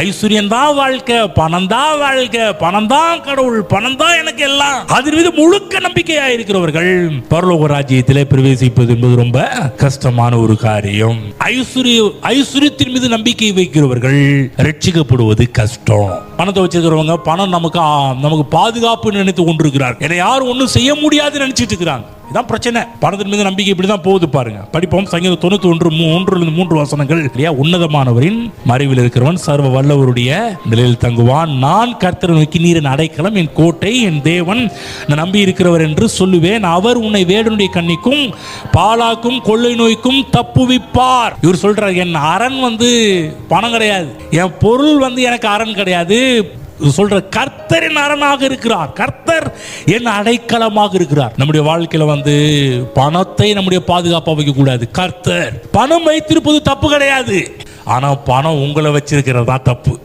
ஐஸ்வர்யம் தான் வாழ்க்கை பணம் தான் வாழ்க்கை பணம் தான் கடவுள் பணம் தான் எனக்கு எல்லாம். அதன் மீது முழுக்க நம்பிக்கையா இருக்கிறவர்கள் பரலோக ராஜ்யத்திலே பிரவேசிப்பது என்பது ரொம்ப கஷ்டமான ஒரு காரியம். ஐஸ்வர்ய ஐஸ்வர்யத்தின் மீது நம்பிக்கை வைக்கிறவர்கள் ரட்சிக்கப்படுவது கஷ்டம். பணத்தை வச்சிருக்கிறவங்க பணம் நமக்கு நமக்கு பாதுகாப்பு நினைத்து கொண்டிருக்கிறார் என்னை யாரும் ஒன்றும் செய்ய முடியாதுன்னு நினைச்சிட்டு இருக்கிறாங்க. இதான் பிரச்சனை. பணத்தின் மீது நம்பிக்கை இப்படி தான் போகுது பாருங்க. படிப்போம் சங்கீதம் தொண்ணூத்தி ஒன்று மூன்றிலிருந்து மூன்று வசனங்கள். இல்லையா? உன்னதமானவரின் மறைவில் இருக்கிறவன் சர்வ வல்லவருடைய நிலையில் தங்குவான். நான் கர்த்தரை நோக்கி நீரின் அடைக்கலம் என் கோட்டை என் தேவன். நான் நம்பி இருக்கிறவர் என்று சொல்லுவேன். அவர் உன்னை வேடனுடைய கண்ணிக்கும் பாலாக்கும் கொள்ளை நோய்க்கும் தப்புவிப்பார். இவர் சொல்றார் என் அரண் வந்து பணம் கிடையாது. என் பொருள் வந்து எனக்கு அரண் கிடையாது. சொல்ற கர்த்தர் என் அரணாக இருக்கிறார். கர்த்தர் என் அடைக்கலமாக இருக்கிறார். நம்முடைய வாழ்க்கையில வந்து பணத்தை நம்முடைய பாதுகாப்பா வைக்க கூடாது கர்த்தர் பணம் வைத்திருப்பது தப்பு கிடையாது. ஆனா பணம் உங்களை வச்சிருக்கிறது தான் தப்பு.